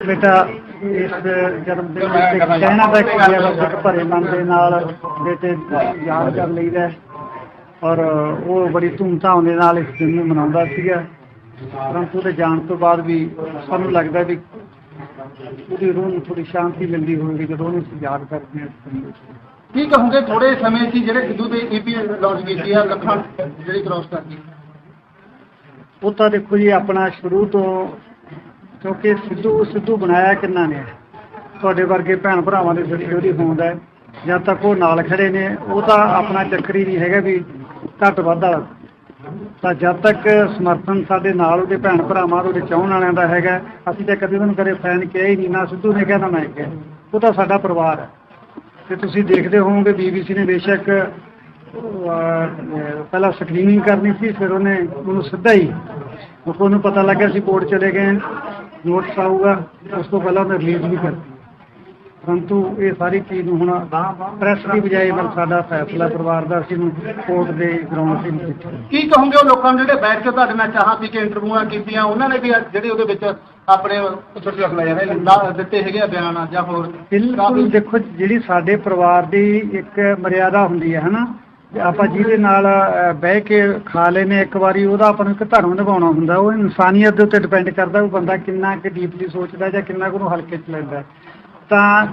ਬੇਟਾ ਇਸ ਜਨਮ ਦਿਨ ਵਿੱਚ ਕਹਿਣਾ ਤਾਂ ਕੀ ਹੈ ਬਸ ਭਰੇ ਮਨ ਦੇ ਨਾਲ ਬੇਟੇ ਯਾਦ ਕਰ ਲਈਦਾ। ਔਰ ਉਹ ਬੜੀ ਧੂਮਧਾਮ ਦੇ ਨਾਲ ਇਸ ਦਿਨ ਨੂੰ ਮਨਾਉਂਦਾ ਸੀਗਾ ਪਰੰਤੂ ਉਹਦੇ ਜਾਣ ਤੋਂ ਬਾਅਦ ਵੀ ਸਾਨੂੰ ਲੱਗਦਾ ਵੀ ਉਹਦੀ ਰੂਹ ਨੂੰ ਥੋੜੀ ਸ਼ਾਂਤੀ ਮਿਲਦੀ ਹੋਵੇਗੀ ਜਦੋਂ ਉਹਨੂੰ ਅਸੀਂ ਯਾਦ ਕਰਦੇ ਹਾਂ। ਕੀ ਕਹੋਗੇ ਥੋੜੇ ਸਮੇਂ ਸੀ ਜਿਹੜੇ ਸਿੱਧੂ ਦੇ ਈਪੀ ਲਾਂਚ ਕੀਤੀ ਆ ਲੱਖਾਂ ਜਿਹੜੀ ਕ੍ਰੋਸ ਕਰਦੀ ਉਹ ਤਾਂ ਦੇਖੋ ਜੀ ਆਪਣਾ ਸ਼ੁਰੂ ਤੋਂ ਕਿਉਂਕਿ ਸਿੱਧੂ ਸਿੱਧੂ ਬਣਾਇਆ ਕਿੰਨਾ ਨੇ? ਤੁਹਾਡੇ ਵਰਗੇ ਭੈਣ ਭਰਾਵਾਂ ਦੇ ਸਿਰ ਉਹਦੀ ਹੋਂਦ ਹੈ। ਜਦ ਤੱਕ ਉਹ ਨਾਲ ਖੜੇ ਨੇ, ਉਹ ਤਾਂ ਆਪਣਾ ਚੱਕਰੀ ਨਹੀਂ ਹੈਗਾ ਵੀ ਘੱਟ ਵੱਧ ਵਾਲਾ। ਤਾਂ ਜਦ ਤੱਕ ਸਮਰਥਨ ਸਾਡੇ ਨਾਲ ਉਹਦੇ ਭੈਣ ਭਰਾਵਾਂ ਦਾ ਉਹਦੇ ਚਾਹਣ ਵਾਲਿਆਂ ਦਾ ਹੈਗਾ, ਅਸੀਂ ਤਾਂ ਕਦੇ ਉਹਨੂੰ ਕਦੇ ਫੈਨ ਕਿਹਾ ਹੀ ਨਹੀਂ, ਨਾ ਸਿੱਧੂ ਨੇ ਕਿਹਾ, ਨਾ ਮੈਂ ਕਿਹਾ। ਉਹ ਤਾਂ ਸਾਡਾ ਪਰਿਵਾਰ ਹੈ। ਤੇ ਤੁਸੀਂ ਦੇਖਦੇ ਹੋਵੋਗੇ ਬੀਬੀਸੀ ਨੇ ਬੇਸ਼ੱਕ ਪਹਿਲਾਂ ਸਕਰੀਨਿੰਗ ਕਰਨੀ ਸੀ, ਫਿਰ ਉਹਨੇ ਉਹਨੂੰ ਸਿੱਧਾ ਹੀ, ਉਹਨੂੰ ਪਤਾ ਲੱਗਿਆ ਸੀ ਕੋਰਟ ਚਲੇ ਗਏ। ਨੋਟਿਸ ਆਊਗਾ ਉਸ ਤੋਂ ਪਹਿਲਾਂ ਉਹਨੇ ਰਿਲੀਜ਼ ਵੀ ਕਰਤੀ ਪਰੰਤੂ ਇਹ ਸਾਰੀ ਚੀਜ਼ ਨੂੰ ਹੁਣ ਪ੍ਰੈਸ ਦੀ ਬਜਾਏ ਮਤਲਬ ਸਾਡਾ ਫੈਸਲਾ ਪਰਿਵਾਰ ਦਾ ਅਸੀਂ ਨੂੰ ਕੋਰਟ ਦੇ ਗਰਾਊਂਡ ਤੇ ਕੀ ਕਹੋਗੇ ਉਹ ਲੋਕਾਂ ਨੂੰ ਜਿਹੜੇ ਬੈਠ ਕੇ ਤੁਹਾਡੇ ਨਾਲ ਚਾਹਾਂ ਪੀ ਕੇ ਇੰਟਰਵਿਊਆਂ ਕੀਤੀਆਂ ਉਹਨਾਂ ਨੇ ਵੀ ਜਿਹੜੇ ਉਹਦੇ ਵਿੱਚ ਆਪਣੇ ਛੋਟੇ ਰੱਖ ਲਿਆ ਯਾਰ ਦਿੱਤੇ ਹੈਗੇ ਆ ਬਿਆਨ ਜਾਂ ਹੋਰ? ਬਿਲਕੁਲ ਦੇਖੋ ਜਿਹੜੀ ਸਾਡੇ ਪਰਿਵਾਰ ਦੀ ਇੱਕ ਮਰਿਆਦਾ ਹੁੰਦੀ ਹੈ ਹਨਾ ਆਪਾਂ ਜਿਹਦੇ ਨਾਲ ਬਹਿ ਕੇ ਖਾ ਲੈਨੇ ਇੱਕ ਵਾਰੀ, ਉਹਦਾ ਆਪਾਂ ਨੂੰ ਇੱਕ ਧਰਮ ਨਿਭਾਉਣਾ ਹੁੰਦਾ। ਉਹ ਇਨਸਾਨੀਅਤ ਦੇ ਉੱਤੇ ਡਿਪੈਂਡ ਕਰਦਾ ਉਹ ਬੰਦਾ ਕਿੰਨਾ ਕਿ ਡੀਪਲੀ ਸੋਚਦਾ ਜਾਂ ਕਿੰਨਾ ਕੁ ਉਹਨੂੰ ਹਲਕੇ ਚ ਲੈਂਦਾ ਤਾਂ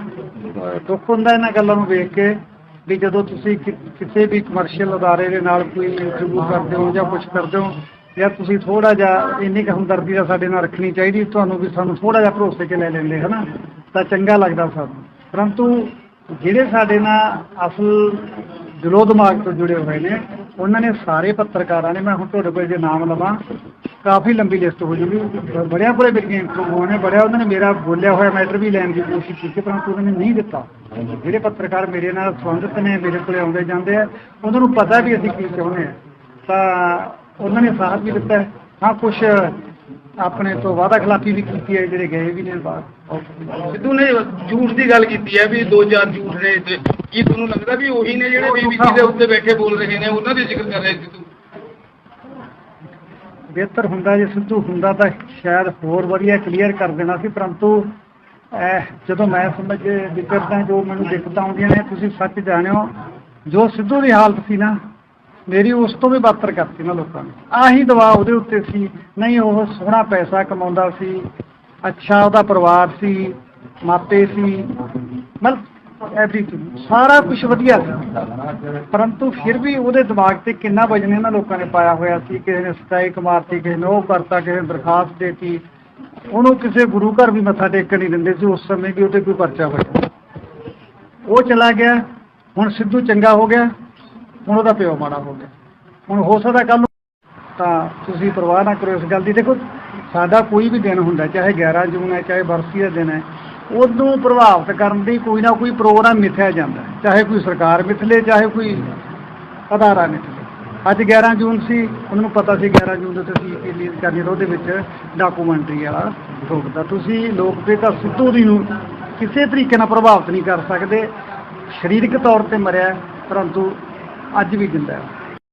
ਦੁੱਖ ਹੁੰਦਾ ਇਹਨਾਂ ਗੱਲਾਂ ਨੂੰ ਵੇਖ ਕੇ ਵੀ ਜਦੋਂ ਤੁਸੀਂ ਕਿਸੇ ਵੀ ਕਮਰਸ਼ੀਅਲ ਅਦਾਰੇ ਦੇ ਨਾਲ ਕੋਈ ਇੰਟਰਵਿਊ ਕਰਦੇ ਹੋ ਜਾਂ ਕੁਝ ਕਰਦੇ ਹੋ, ਜਾਂ ਤੁਸੀਂ ਥੋੜਾ ਜਿਹਾ ਇੰਨੀ ਕੁ ਹਮਦਰਦੀ ਦਾ ਸਾਡੇ ਨਾਲ ਰੱਖਣੀ ਚਾਹੀਦੀ, ਤੁਹਾਨੂੰ ਵੀ ਸਾਨੂੰ ਥੋੜਾ ਜਿਹਾ ਭਰੋਸੇ 'ਚ ਲੈ ਲੈਂਦੇ, ਹਨਾ? ਤਾਂ ਚੰਗਾ ਲੱਗਦਾ ਸਾਨੂੰ। ਪਰੰਤੂ ਜਿਹੜੇ ਸਾਡੇ ਨਾਲ ਅਸਲ ਦਿਲੋਂ ਦਿਮਾਗ ਤੋਂ ਜੁੜੇ ਹੋਏ ਨੇ। ਉਹਨਾਂ ਨੇ ਸਾਰੇ ਪੱਤਰਕਾਰਾਂ ਨੇ, ਮੈਂ ਹੁਣ ਤੁਹਾਡੇ ਕੋਲ ਜੇ ਨਾਮ ਲਵਾਂ, ਕਾਫੀ ਲੰਬੀ ਲਿਸਟ ਹੋ ਜੂਗੀ। ਬੜਿਆ ਬੜੇ ਵਿਗਿਆਨ ਇੰਟਰਵਿਊ ਨੇ, ਬੜਿਆ ਉਹਨਾਂ ਨੇ ਮੇਰਾ ਬੋਲਿਆ ਹੋਇਆ ਮੈਟਰ ਵੀ ਲੈਣ ਦੀ ਕੋਸ਼ਿਸ਼ ਕੀਤੀ, ਪਰੰਤੂ ਉਹਨਾਂ ਨੇ ਨਹੀਂ ਦਿੱਤਾ। ਜਿਹੜੇ ਪੱਤਰਕਾਰ ਮੇਰੇ ਨਾਲ ਸੰਬੰਧਿਤ ਨੇ, ਮੇਰੇ ਕੋਲੇ ਆਉਂਦੇ ਜਾਂਦੇ ਆ, ਉਹਨਾਂ ਨੂੰ ਪਤਾ ਵੀ ਅਸੀਂ ਕੀ ਚਾਹੁੰਦੇ ਆ। ਤਾਂ ਉਹਨਾਂ ਨੇ ਸਾਥ ਵੀ ਦਿੱਤਾ ਹਾਂ। ਕੁਝ ਆਪਣੇ ਤੋਂ ਵਾਅਦਾ ਖਿਲਾਫੀ ਵੀ ਕੀਤੀ ਹੈ ਜਿਹੜੇ ਗਏ ਵੀ ਨੇ ਬਾਹਰ। ਸਿੱਧੂ ਨੇ ਝੂਠ ਦੀ ਗੱਲ ਕੀਤੀ ਹੈ ਵੀ ਦੋ ਚਾਰ ਝੂਠ ਨੇ ਤੇ ਕੀ ਤੁਹਾਨੂੰ ਲੱਗਦਾ ਵੀ ਉਹੀ ਨੇ ਜਿਹੜੇ ਬੀਬੀਸੀ ਦੇ ਉੱਤੇ ਬੈਠੇ ਬੋਲ ਰਹੇ ਨੇ ਉਹਨਾਂ ਦੇ ਜ਼ਿਕਰ ਕਰ ਰਹੇ ਸਿੱਧੂ? ਬਿਹਤਰ ਹੁੰਦਾ ਜੇ ਸਿੱਧੂ ਹੁੰਦਾ ਤਾਂ ਸ਼ਾਇਦ ਹੋਰ ਵਧੀਆ ਕਲੀਅਰ ਕਰ ਦੇਣਾ ਸੀ ਪਰੰਤੂ ਜਦੋਂ ਮੈਂ ਸਮਝ ਵਿਚਰਦਾ ਜੋ ਮੈਨੂੰ ਦਿੱਕਤਾਂ ਆਉਂਦੀਆਂ ਨੇ ਤੁਸੀਂ ਸੱਚ ਜਾਣਿਓ ਜੋ ਸਿੱਧੂ ਦੀ ਹਾਲਤ ਸੀ ਨਾ ਮੇਰੀ ਉਸ ਤੋਂ ਵੀ ਬਾਤਰ ਕਰਤੀ ਨਾ ਲੋਕਾਂ ਨੇ। ਆਹੀ ਦਵਾ ਉਹਦੇ ਉੱਤੇ ਸੀ। ਨਹੀਂ, ਉਹ ਸੋਹਣਾ ਪੈਸਾ ਕਮਾਉਂਦਾ ਸੀ। ਅੱਛਾ ਉਹਦਾ ਪਰਿਵਾਰ ਸੀ। ਮਾਪੇ ਸੀ। ਮਤਲਬ ਐਵਰੀਥਿੰਗ ਸਾਰਾ ਕੁਝ ਵਧੀਆ ਸੀ। ਪਰੰਤੂ ਫਿਰ ਵੀ ਉਹਦੇ ਦਿਮਾਗ ਤੇ ਕਿੰਨਾ ਵਜਨ ਇਹਨਾਂ ਲੋਕਾਂ ਨੇ ਪਾਇਆ ਹੋਇਆ ਸੀ। ਕਿਸੇ ਨੇ ਸਟ੍ਰਾਈਕ ਮਾਰਤੀ, ਕਿਸੇ ਨੇ ਉਹ ਕਰਤਾ, ਕਿਸੇ ਨੇ ਦਰਖਾਸਤ ਦੇਤੀ। ਉਹਨੂੰ ਕਿਸੇ ਗੁਰੂ ਘਰ ਵੀ ਮੱਥਾ ਟੇਕਣ ਨਹੀਂ ਦਿੰਦੇ ਸੀ। ਉਸ ਸਮੇਂ ਵੀ ਉਹਦੇ ਕੋਈ ਪਰਚਾ ਹੋਇਆ ਉਹ ਚਲਾ ਗਿਆ। ਹੁਣ ਸਿੱਧੂ ਚੰਗਾ ਹੋ ਗਿਆ। ਹੁਣ ਉਹਦਾ ਪਿਓ ਮਾੜਾ ਹੋ ਗਿਆ। ਹੁਣ ਹੋ ਸਕਦਾ ਕੱਲ ਤਾਂ ਤੁਸੀਂ ਪਰਵਾਹ ਨਾ ਕਰੋ ਇਸ ਗੱਲ ਦੀ। ਦੇਖੋ, ਸਾਡਾ ਕੋਈ ਵੀ ਦਿਨ ਹੁੰਦਾ, ਚਾਹੇ 11 ਜੂਨ ਹੈ, ਚਾਹੇ ਬਰਸੀ ਦਾ ਦਿਨ ਹੈ, ਉਹਨੂੰ ਪ੍ਰਭਾਵਿਤ ਕਰਨ ਦੀ ਕੋਈ ਨਾ ਕੋਈ ਪ੍ਰੋਗਰਾਮ ਮਿਥਿਆ ਜਾਂਦਾ ਚਾਹੇ ਕੋਈ ਸਰਕਾਰ ਮਿਥਲੇ, ਚਾਹੇ ਕੋਈ ਅਦਾਰਾ ਮਿਥਲੇ। ਅੱਜ 11 ਜੂਨ ਸੀ, ਉਹਨਾਂ ਨੂੰ ਪਤਾ ਸੀ 11 ਜੂਨ ਦੇ ਉੱਤੇ ਰਿਲੀਜ਼ ਕਰਨੀ ਤਾਂ ਉਹਦੇ ਵਿੱਚ ਡਾਕੂਮੈਂਟਰੀ ਵਾਲਾ ਠੋਕਦਾ ਤੁਸੀਂ ਲੋਕਪ੍ਰਿਯਤਾ ਸਿੱਧੂ ਦੀ ਨੂੰ ਕਿਸੇ ਤਰੀਕੇ ਨਾਲ ਪ੍ਰਭਾਵਿਤ ਨਹੀਂ ਕਰ ਸਕਦੇ। ਸਰੀਰਕ ਤੌਰ ਤੇ ਮਰਿਆ ਪਰੰਤੂ ਅੱਜ ਵੀ ਜਿੰਦਾ ਹੈ।